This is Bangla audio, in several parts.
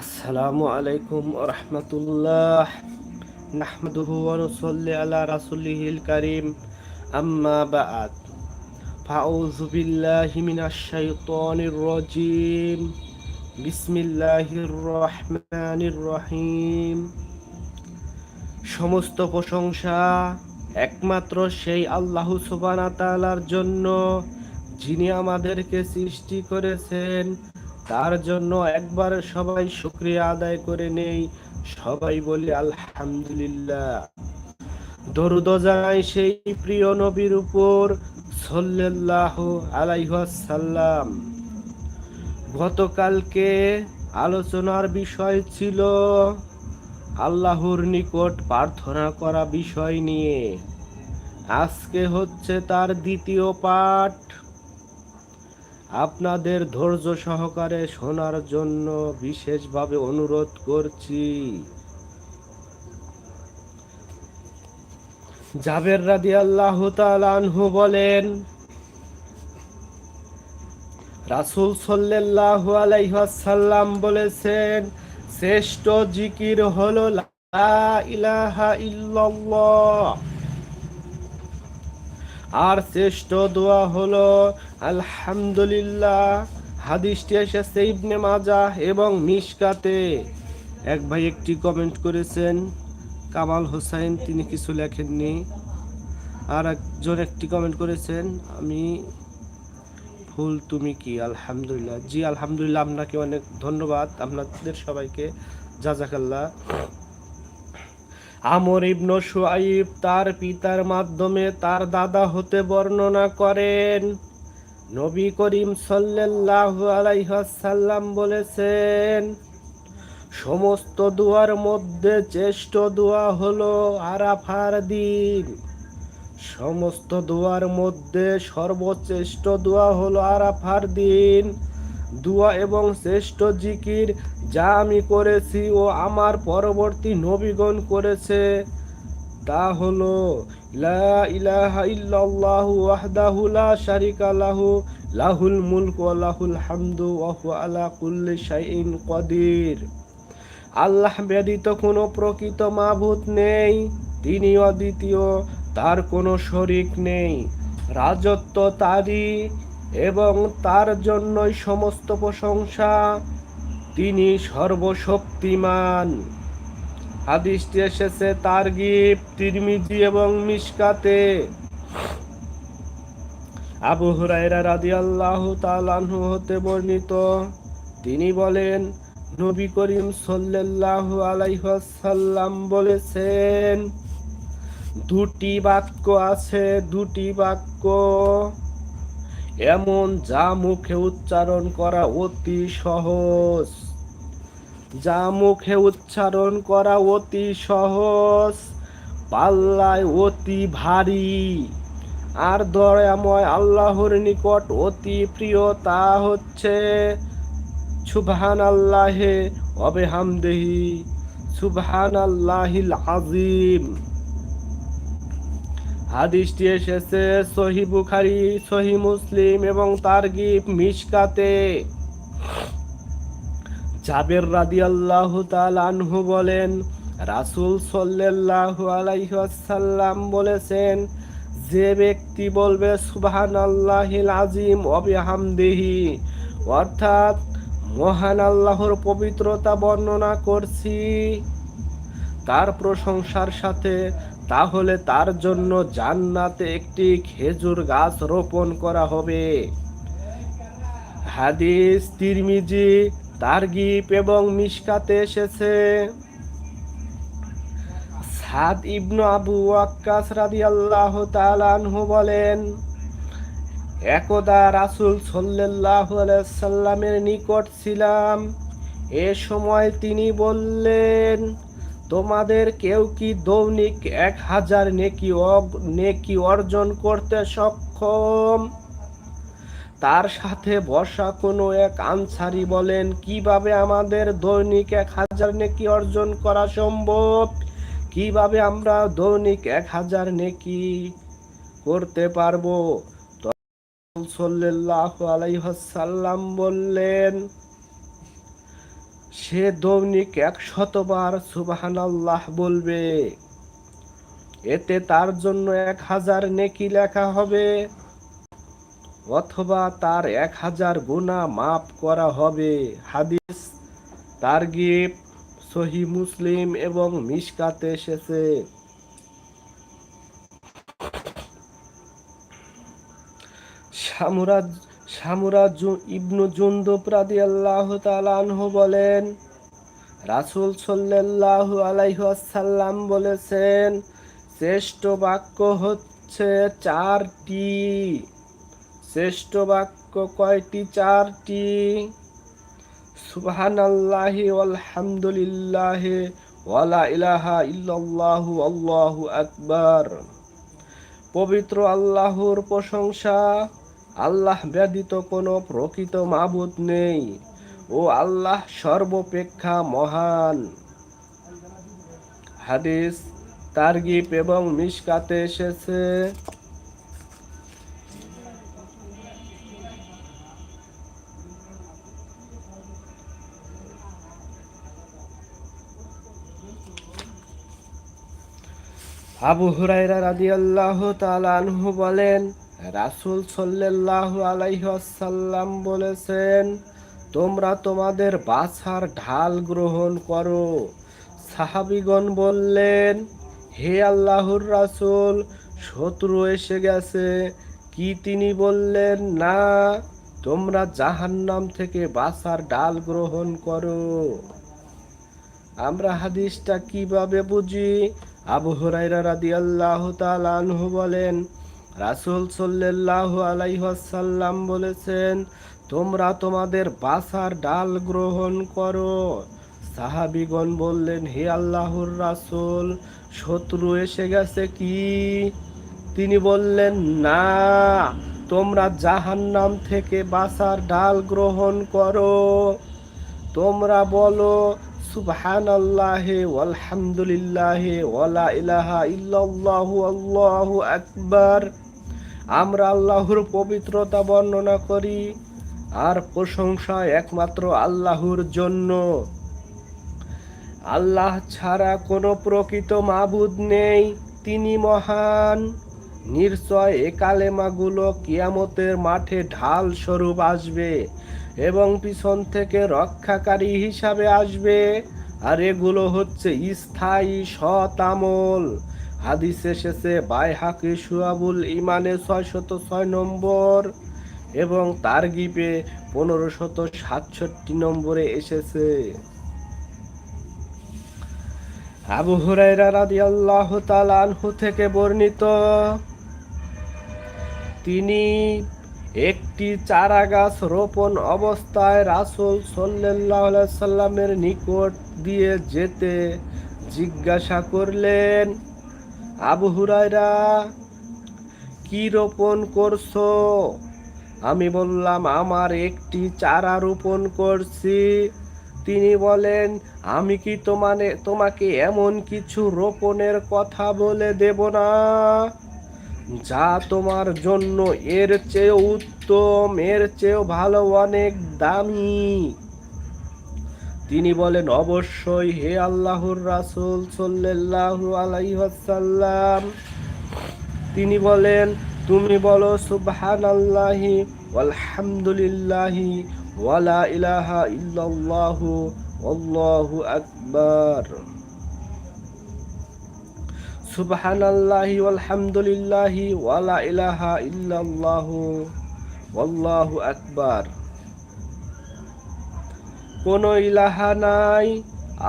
আসসালামু আলাইকুম রহমতুল্লাহ। নাহমাদুহু ওয়া নুসাল্লি আলা রাসূলিহিল কারীম। আম্মা বা'দ। ফাউযু বিল্লাহি মিনাশ শাইতানির রাজীম। বিসমিল্লাহির রহমানির রহিম। সমস্ত প্রশংসা একমাত্র সেই আল্লাহ সুবহানাহু তাআলার জন্য, যিনি আমাদেরকে সৃষ্টি করেছেন। তার জন্য একবার সবাই শুক্রিয়া আদায় করে নেই। সবাই বলি, আলহামদুলিল্লাহ। দরুদ সেই প্রিয় নবীর উপর সাল্লাল্লাহু আলাইহি ওয়াসাল্লাম। গতকালকে আলোচনার বিষয় ছিল আল্লাহর নিকট প্রার্থনা করা বিষয় নিয়ে। আজকে হচ্ছে তার দ্বিতীয় পাঠ। আপনাদের ধৈর্য সহকারে শোনার জন্য বিশেষভাবে অনুরোধ করছি। জাবের রাদি আল্লাহ আনহু বলেন, রাসুল সাল্লাহ আলাইহাসাল্লাম বলেছেন, শ্রেষ্ঠ জিকির হলো আর শ্রেষ্ঠ দোয়া হলো আলহামদুলিল্লাহ, হাদিসটি এসেছে ইবনে মাজা এবং মিশকাতে। এক ভাই একটি কমেন্ট করেছেন, কামাল হোসাইন, তিনি কিছু লেখেননি। আর একজন একটি কমেন্ট করেছেন, আমি ফুল তুমি কি? আলহামদুলিল্লাহ। জি, আলহামদুলিল্লাহ, আপনাকে অনেক ধন্যবাদ, আপনাদের সবাইকে, জাজাকাল্লাহ। আমর ইবনু শুআইব তার পিতার মাধ্যমে তার দাদা হতে বর্ণনা করেন। নবী করিম সাল্লাল্লাহু আলাইহি ওয়াসাল্লাম বলেছেন, সমস্ত দুয়ার মধ্যে শ্রেষ্ঠ দোয়া হলো আরাফার দিন। সমস্ত দোয়ার মধ্যে সর্বশ্রেষ্ঠ দোয়া হলো আরাফার দিন। দোয়া এবং শ্রেষ্ঠ জিকির যা আমি করেছি ও আমার পরবর্তী নবীগণ করেছে, তা হলো ইলাহা ইল্লাল্লাহু ওয়াহদাহু লা শারিকা লাহু, লাহুল মুলক ওয়া লাহুল হামদু ওয়া হুয়া আলা কুল্লি শাইইন কদির। আল্লাহ ব্যতীত কোনো প্রকৃত মাবুদ নেই তিনি অদ্বিতীয়, তার কোনো শরিক নেই। রাজত্ব তারই এবং তার জন্যই সমস্ত প্রশংসা, তিনি সর্বশক্তিমান। হাদিসটি এসেছে তার গিফ তিরমিজি এবং মিসকাতে আবু হুরাইরা রাদিয়াল্লাহু তাআলাহু হতে বর্ণিত, তিনি বলেন, নবী করিম সাল্লাল্লাহু আলাইহি বলেছেন, দুটি বাক্য আছে, দুটি বাক্য। এমন যা মুখে উচ্চারণ করা অতি সহজ। যা মুখে উচ্চারণ করা অতি সহজ, পাল্লায় অতি ভারী। আর দয়াময় আল্লাহর নিকট অতি প্রিয় তা হচ্ছে সুবহান আল্লাহে অবেহামদেহি সুবহান আল্লাহিল আজিম হাদিসটি এসেছে সহি বুখারি, সহি মুসলিম এবং তার গিফ মিশকাতে। জাবের রাদি আল্লাহ আনহু বলেন, রাসুল সাল্লাল্লাহু আলাইহি ওয়াসাল্লাম বলেছেন, যে ব্যক্তি বলবে সুবহান আল্লাহিল আজিম অবিহামদিহি অর্থাৎ মহান আল্লাহর পবিত্রতা বর্ণনা করছি, তার প্রশংসার সাথে, তাহলে তার জন্য জান্নাতে একটি খেজুর গাছ রোপণ করা হবে। হাদিস তিরমিজি তারগিপ এবং মিশকাতে এসেছে। সাদ ইবনু আবু ওয়াক্কাস রাদিয়াল্লাহু তাআলা আনহু বলেন, একদা রাসূল সাল্লাল্লাহু সাল্লামের নিকট ছিলাম। এ সময় তিনি বললেন, তোমাদের কেউ কি দৈনিক এক হাজার নেকি নেকি অর্জন করতে সক্ষম? তার সাথে বসা কোনো এক আনসারি বলেন, কীভাবে আমাদের দৈনিক এক হাজার নেকি অর্জন করা সম্ভব? কীভাবে আমরা দৈনিক এক হাজার নেকি করতে পারব? আলাইহি বললেন, সে দৈনিক এক শতবার সুবাহান আল্লাহ বলবে। এতে তার জন্য এক হাজার নেকি লেখা হবে। অথবা তার এক হাজার গুণা মাফ করা হবে। হাদিস তার গিফট সহি মুসলিম এবং মিসকাতে এসেছে। সামুরাজ সামুরাজ ইবনু জুন্দুব রাদিয়াল্লাহু তাআলা আনহু বলেন, রাসূল সাল্লাল্লাহু আলাইহি ওয়াসাল্লাম বলেছেন, শ্রেষ্ঠ বাক্য হচ্ছে চারটি। শ্রেষ্ঠ বাক্য কয়টি? চারটি। সুবহানাল্লাহি আলহামদুলিল্লাহি ওয়ালা ইলাহা ইল্লাল্লাহু আল্লাহু আকবার। পবিত্র আল্লাহর প্রশংসা। আল্লাহ ব্যতীত কোনো প্রকৃত মাবুদ নেই। ও আল্লাহ সর্বপেক্ষা মহান। হাদিস তারগিপ এবং মিসকাতে এসেছে। আবু হুরাইরা রাদিয়াল্লাহু তাআলা আনহু বলেন, রাসূল সাল্লাল্লাহু আলাইহি ওয়াসাল্লাম বলেছেন, তোমরা তোমাদের বাছার ঢাল গ্রহণ করো। সাহাবিগণ বললেন, হে আল্লাহর রাসূল, শত্রু এসে গেছে। কি তিনি বললেন, না, তোমরা জাহান্নাম থেকে বাছার ডাল গ্রহণ করো। আমরা হাদিসটা কীভাবে বুঝি? আবু হুরাইরা রাদিয়াল্লাহু তাআলা আনহু বলেন, রাসূল সাল্লাল্লাহু আলাইহি ওয়াসাল্লাম বলেছেন, তোমরা তোমাদের বাসার ডাল গ্রহণ করো। সাহাবিগণ বললেন, হে আল্লাহর রাসূল, শত্রু এসে গেছে কি? তিনি বললেন, না, তোমরা জাহান্নাম থেকে বাসার ডাল গ্রহণ করো। তোমরা বলো সুবহান আল্লাহে আলহামদুলিল্লাহে ওয়ালা ইলাহা ইল্লাল্লাহু আল্লাহু আকবার। আমরা আল্লাহর পবিত্রতা বর্ণনা করি, আর প্রশংসা একমাত্র আল্লাহর জন্য। আল্লাহ ছাড়া কোনো প্রকৃত মাবুদ নেই, তিনি মহান। নিশ্চয় এ কালেমাগুলো কিয়ামতের মাঠে ঢাল স্বরূপ আসবে। এবং পিছন থেকে রক্ষাকারী হিসাবে আসবে। আর এগুলো হচ্ছে স্থায়ী সতামল হাদিস এসেছে বাই বাইহাকি সুয়াবুল ইমানে ছয়শত ছয় নম্বর এবং তার গিপে পনেরো শত সাতষট্টি নম্বরে এসেছে। আবু হুরাইরা রাদিয়াল্লাহু তাআলা আনহু থেকে বর্ণিত, তিনি একটি চারা গাছ রোপণ অবস্থায় রাসুল সাল্লাহ সাল্লামের নিকট দিয়ে যেতে জিজ্ঞাসা করলেন, আবু হুরায়রা, কি রোপণ করছ? আমি বললাম, আমার একটি চারা রোপণ করছি। তিনি বলেন, আমি কি তোমানে, তোমাকে এমন কিছু রোপণের কথা বলে দেব না? যা তোমার জন্য এর চেয়ে উত্তম, এর চেয়েও ভালো অনেক দামি। তিনি বলেন, অবশ্যই হে আল্লাহর রাসূল সাল্লাল্লাহু আলাইহি তিনি বলেন, তুমি বলো, সুবহানাল্লাহি ওয়ালহামদুলিল্লাহি ওয়ালা ইলাহা ইল্লাল্লাহু, আল্লাহু আকবার। সুবহানাল্লাহি ওয়ালহামদুলিল্লাহি ওয়ালা ইলাহা ইল্লাল্লাহু আল্লাহু আকবার। কোন ইলাহা নাই,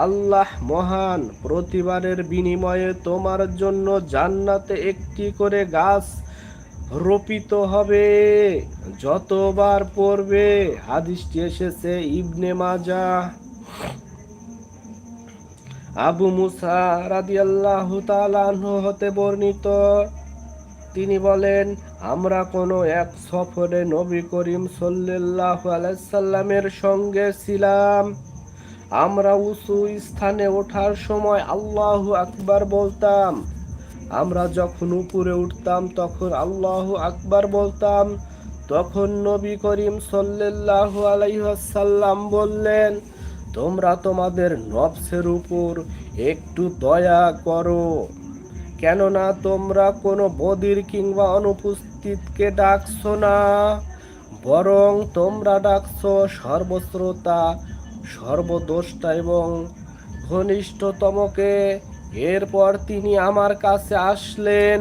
আল্লাহ মহান, প্রতিবারের বিনিময়ে তোমার জন্য জান্নাতে একটি করে গাছ রোপিত হবে। যতবার পড়বে, হাদিসটি এসেছে ইবনে মাজা আবু মুসা রাদিয়াল্লাহু তাআলা হতে বর্ণিত। তিনি বলেন, আমরা কোনো এক সফরে নবী করিম সাল্লাল্লাহু আলাইসাল্লামের সঙ্গে ছিলাম। আমরা উঁচু স্থানে ওঠার সময় আল্লাহু আকবার বলতাম। আমরা যখন উপরে উঠতাম, তখন আল্লাহু আকবার বলতাম। তখন নবী করিম সাল্লাল্লাহু আলাইহি সাল্লাম বললেন তোমরা তোমাদের নফসের উপর একটু দয়া করো। কেননা তোমরা কোনো বদির কিংবা অনুপস্থিতকে ডাকছো না, বরং তোমরা ডাকছো সর্বশ্রোতা সর্বদোষ্টা এবং ঘনিষ্ঠতমকে। এরপর তিনি আমার কাছে আসলেন।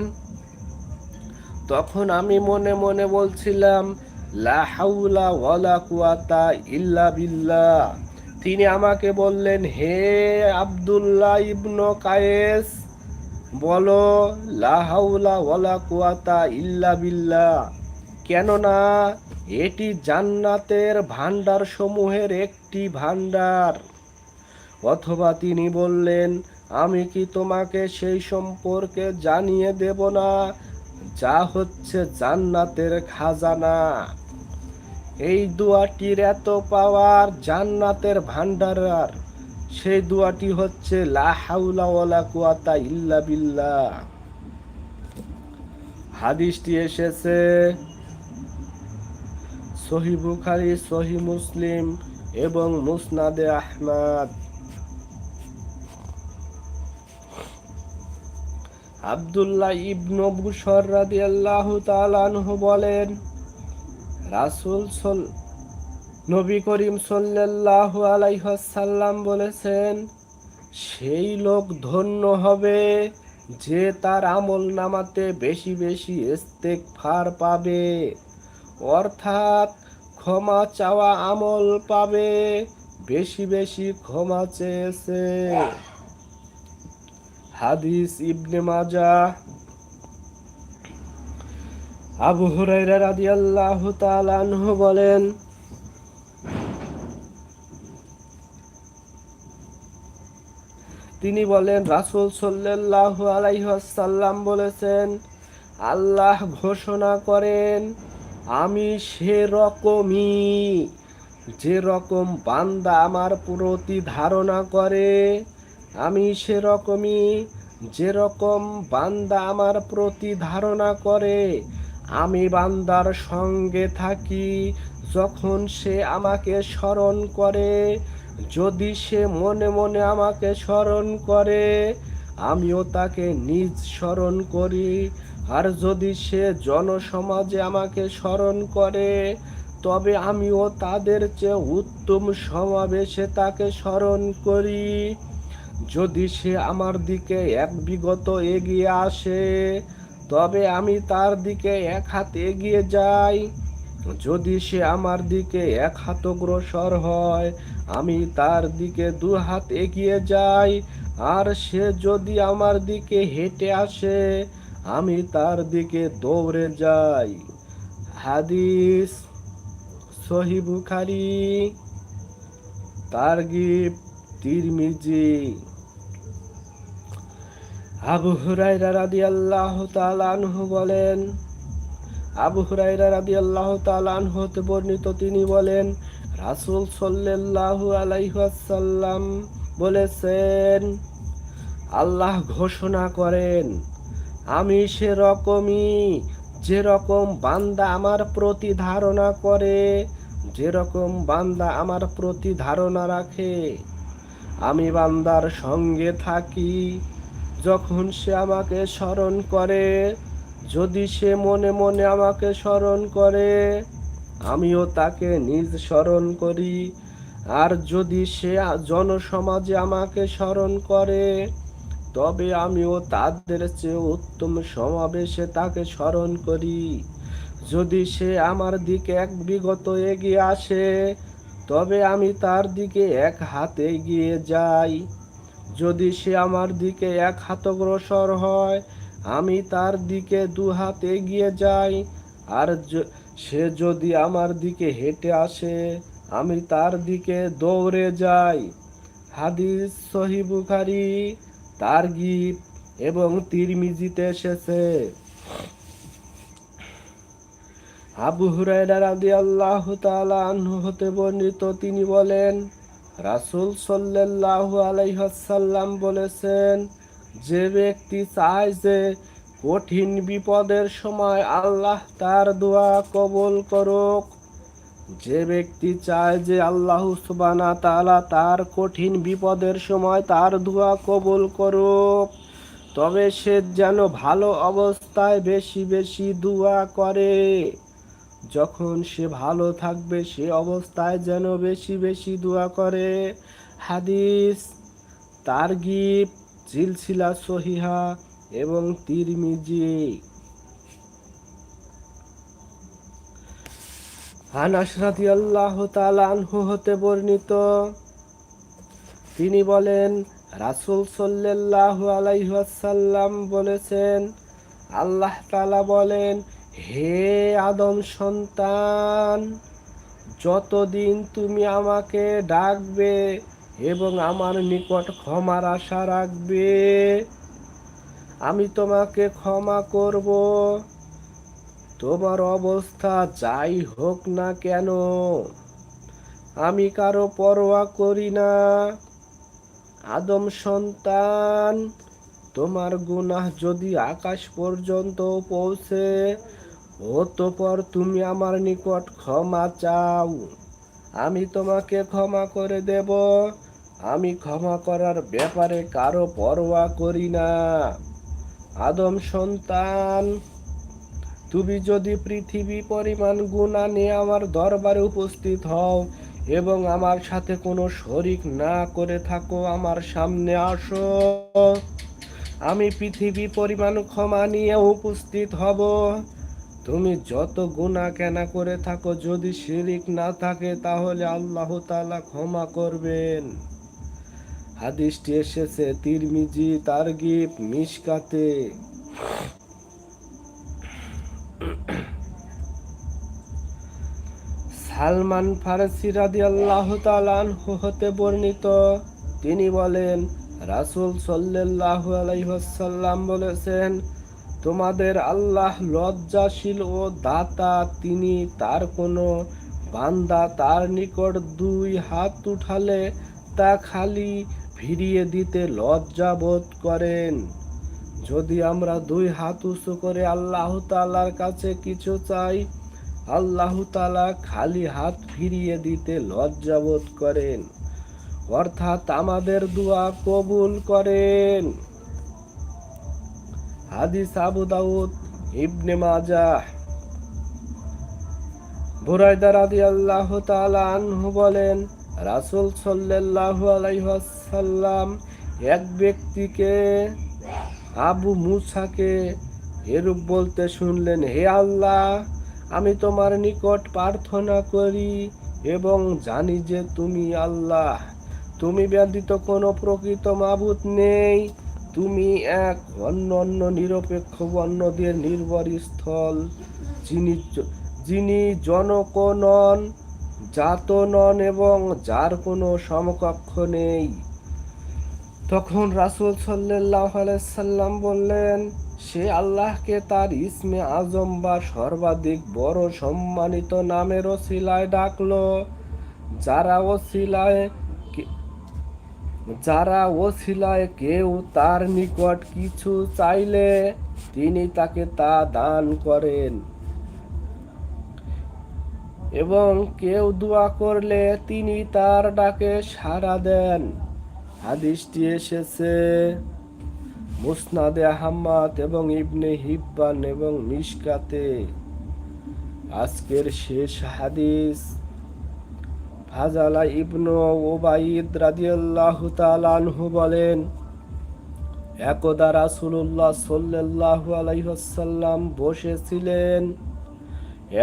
তখন আমি মনে মনে বলছিলাম, লা হাউলা ওয়ালা কুয়াতা ইল্লা বিল্লাহ। তিনি আমাকে বললেন, হে আব্দুল্লাহ ইবনু কায়েস, বলো, লা হাউলা ওয়ালা কুয়াতা ইল্লা বিল্লাহ। কেননা এটি জান্নাতের ভান্ডার সমূহের একটি ভান্ডার অথবা তিনি বললেন, আমি কি তোমাকে সেই সম্পর্কে জানিয়ে দেব না? যা হচ্ছে জান্নাতের খাজানা। এই দুয়াটির এত পাওয়ার জান্নাতের ভান্ডারার সেই দুয়াটি হচ্ছে লা কুয়াতা ইল্লা বিল্লাহ। হাদিসটি এসেছে সহি বুখারি, সহি মুসলিম এবং মুসনাদে আহমাদ। আবদুল্লাহ ইবনু বুশর রাদিয়াল্লাহু তাআলা বলেন রাসূল সল নবী করিম সাল্লাল্লাহু আলাইহি ওয়াসাল্লাম বলেছেন, সেই লোক ধন্য হবে যে তার আমল নামাতে বেশি বেশি ইস্তেগফার পাবে, অর্থাৎ ক্ষমা চাওয়া আমল পাবে, বেশি বেশি ক্ষমা চেয়েছে। হাদিস ইবনে মাজা আবু হুরাইরা রাদিয়াল্লাহু তাআলা আনহু বলেন, তিনি বলেন, রাসূল সাল্লাল্লাহু আলাইহি ওয়াসাল্লাম বলেছেন, আল্লাহ ঘোষণা করেন, আমি সে রকমই, যে রকম বান্দা আমার প্রতি ধারণা করে, আমি সেরকমই যেরকম বান্দা আমার প্রতি ধারণা করে আমি বান্দার সঙ্গে থাকি যখন সে আমাকে স্মরণ করে। যদি সে মনে মনে আমাকে স্মরণ করে, আমিও তাকে নিজ স্মরণ করি। আর যদি সে জনসমাজে আমাকে স্মরণ করে, তবে আমিও তাদের চেয়ে উত্তম সমাবেশে তাকে স্মরণ করি। যদি সে আমার দিকে এক বিগত এগিয়ে আসে তবে আমি তার দিকে এক হাত এগিয়ে যাই। যদি সে আমার দিকে এক হাত অগ্রসর হয়, আমি তার দিকে দু হাত এগিয়ে যাই। আর সে যদি আমার দিকে হেঁটে আসে, আমি তার দিকে দৌড়ে যাই। হাদিস সহি বুখারি, তারগিব, তিরমিজি। আবু হুরাইরা রাদিয়াল্লাহু তাআলা আনহু বলেন, আবু হুরাইরা রাদিয়াল্লাহু তাআলা আনহু হতে বর্ণিত তিনি বলেন, রাসুল সাল্লাল্লাহু আলাইহি ওয়াসাল্লাম বলেছেন, আল্লাহ ঘোষণা করেন, আমি সেরকমই, যেরকম বান্দা আমার প্রতি ধারণা করে, যেরকম বান্দা আমার প্রতি ধারণা রাখে, আমি বান্দার সঙ্গে থাকি যখন সে আমাকে স্মরণ করে, যদি সে মনে মনে আমাকে স্মরণ করে, আমিও তাকে নিজ স্মরণ করি। আর যদি সে জনসমাজে আমাকে স্মরণ করে, তবে আমিও তাদের চেয়ে উত্তম সমাবেশে তাকে স্মরণ করি। যদি সে আমার দিকে এক বিগত এগিয়ে আসে, তবে আমি তার দিকে এক হাতে এগিয়ে যাই। যদি সে আমার দিকে এক হাত অগ্রসর হয়, আমি তার দিকে দু হাত এগিয়ে যাই। আর সে যদি আমার দিকে হেঁটে আসে, আমি তার দিকে দৌড়ে যাই। হাদিস সহি বুখারি, তার গীত এবং তিরমিজিতে এসেছে। আবু হুরায়রা রাদিয়াল্লাহু তাআলা আনহু হতে বর্ণিত, তিনি বলেন রাসূল সাল্লাল্লাহু আলাইহি ওয়াসাল্লাম বলেছেন, যে ব্যক্তি চায় যে কঠিন বিপদের সময় আল্লাহ তার দোয়া কবুল করুক, যে ব্যক্তি চায় যে আল্লাহ সুবানা তাআলা তার কঠিন বিপদের সময় তার দোয়া কবুল করুক, তবে সে যেন ভালো অবস্থায় বেশি বেশি দোয়া করে। যখন সে ভালো থাকবে, সে অবস্থায় যেন বেশি বেশি দোয়া করে। হাদিস তার গিফ জিলসিলা সহিহা এবং তিরমিজি। আনাস তাআলা আনহু হতে বর্ণিত, তিনি বলেন, রাসূল সাল্লাল্লাহু আলাইহি ওয়াসাল্লাম বলেছেন, আল্লাহ তাআলা বলেন হে আদম সন্তান, যতদিন তুমি আমাকে ডাকবে এবং আমার নিকট ক্ষমার আশা রাখবে, আমি তোমাকে ক্ষমা করব। তোমার অবস্থা যাই হোক না কেন, আমি কারও পরোয়া করি না। আদম সন্তান, তোমার গুনাহ যদি আকাশ পর্যন্ত পৌঁছে অতপর তুমি আমার নিকট ক্ষমা চাও। আমি তোমাকে ক্ষমা করে দেব। আমি ক্ষমা করার ব্যাপারে কারও পরোয়া করি না। আদম সন্তান, তুমি যদি পৃথিবী পরিমাণ গুণা নিয়ে আমার দরবারে উপস্থিত হও এবং আমার সাথে কোনো শরিক না করে থাকো, আমার সামনে আসো। আমি পৃথিবী পরিমাণ ক্ষমা নিয়ে উপস্থিত হব। তুমি যত গুণা কেনা করে থাকো, যদি শিরিক না থাকে, তাহলে আল্লাহ তালা ক্ষমা করবেন। হাদিসটি এসেছে তিরমিজি, তারগিব মিসকাতে সালমান ফারসি রাদি আল্লাহ হতে বর্ণিত। তিনি বলেন, রাসুল সাল্লাহ আলাইসাল্লাম বলেছেন তোমাদের আল্লাহ লজ্জাশীল ও দাতা, তিনি তার কোনো বান্দা তার নিকট দুই হাত উঠালে তা খালি ফিরিয়ে দিতে লজ্জা বোধ করেন। যদি আমরা দুই হাত উঁচু করে আল্লাহ তালার কাছে কিছু চাই, আল্লাহ তালা খালি হাত ফিরিয়ে দিতে লজ্জাবোধ করেন। অর্থাৎ আমাদের দোয়া কবুল করেন। হাদিস আবু দাউদ, ইবনে মাজাহ। বুরাইদা রাদিয়াল্লাহু তাআলা আনহু বলেন, রাসূল সাল্লাল্লাহু আলাইহি ওয়াসাল্লাম এক ব্যক্তিকে আবু মুসাকে এরূপ বলতে শুনলেন, হে আল্লাহ, আমি তোমার নিকট প্রার্থনা করি এবং জানি যে তুমি আল্লাহ। তুমি ব্যতীত কোনো প্রকৃত মাবুত নেই। তুমি এক অন্য অন্য নিরপেক্ষ বন্যদের নির্ভর স্থল। যিনি যিনি জনক নন, জাত নন এবং যার কোনো সমকক্ষ নেই। তখন রাসুল সাল্লাহ সাল্লাম বললেন, সে আল্লাহকে তার ইসমে আজম বা সর্বাধিক বড় সম্মানিত নামের ওসিলায় ডাকল। যারা ওসিলায় যারা ওসিলায় কেউ তার নিকট কিছু চাইলে তিনি তাকে তা দান করেন। এবং কেউ দোয়া করলে তিনি তার ডাকে সাড়া দেন। হাদিসটি এসেছে, মুসনাদে আহম্মদ এবং ইবনে হিব্বান এবং মিশকাতে। আজকের শেষ হাদিস। ফাজালা ইবনু ওবাইদ রাদিয়াল্লাহু তাআলা আনহু বলেন, একদা রাসূলুল্লাহ সাল্লাল্লাহু আলাইহি ওয়াসাল্লাম বসেছিলেন।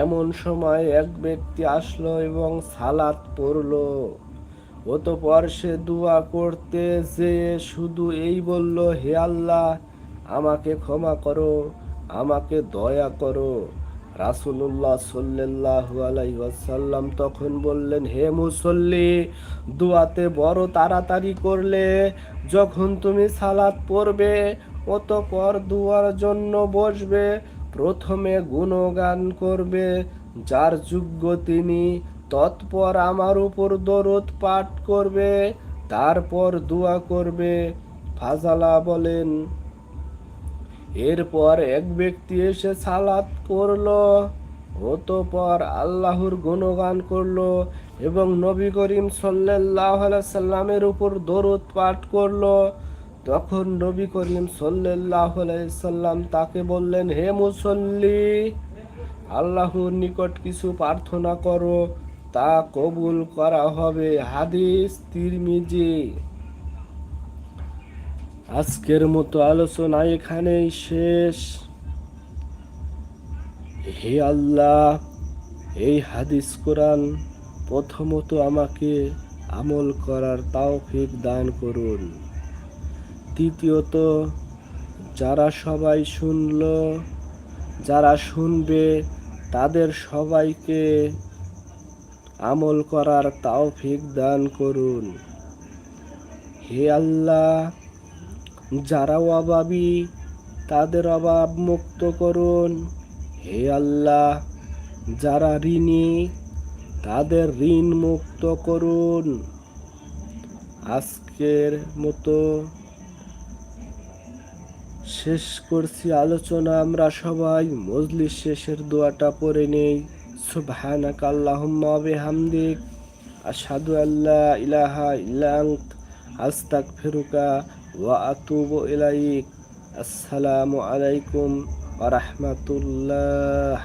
এমন সময় এক ব্যক্তি আসলো এবং সালাত পড়ল। অতপর সে দোয়া করতে যে শুধু এই বলল, হে আল্লাহ, আমাকে ক্ষমা করো, আমাকে দয়া করো। রাসূলুল্লাহ সাল্লাল্লাহু আলাইহি ওয়াসাল্লাম তখন বললেন, হে মুসল্লি, দোয়াতে বড় তাড়াতাড়ি করলে যখন তুমি সালাত পড়বে, অতপর দুয়ার জন্য বসবে, প্রথমে গুণগান করবে, যার যোগ্য তিনি তৎপর আমার উপর দরদ পাঠ করবে, তারপর দোয়া করবে। ফাজালা বলেন এরপর এক ব্যক্তি এসে সালাত পড়ল অতপর আল্লাহর গুণগান করল এবং নবী করিম আলাইহি সাল্লামের উপর দরুদ পাঠ করল। তখন নবী করিম আলাইহি সাল্লাম তাকে বললেন, হে মুসল্লি, আল্লাহর নিকট কিছু প্রার্থনা করো, তা কবুল করা হবে। হাদিস তিরমিজি। আজকের মতো আলোচনা এখানেই শেষ। হে আল্লাহ, এই হাদিস কোরআন প্রথমত আমাকে আমল করার তাওফিক দান করুন। দ্বিতীয়ত, যারা সবাই শুনল, যারা শুনবে, তাদের সবাইকে আমল করার তাওফিক দান করুন। হে আল্লাহ যারা অভাবী, তাদের অভাব মুক্ত করুন। হে আল্লাহ, যারা ঋণী, তাদের ঋণ মুক্ত করুন। আজকের মতো শেষ করছি আলোচনা। আমরা সবাই মজলিস শেষের দোয়াটা পড়ে নেই। সুবহানাক আল্লাহুম্মা বিহামদিক। আশহাদু আল্লা ইলাহা ইল্লা আস্তাগফিরুকা ওয়া আতুবু ইলাইক আসসালামু আলাইকুম ওয়া রাহমাতুল্লাহ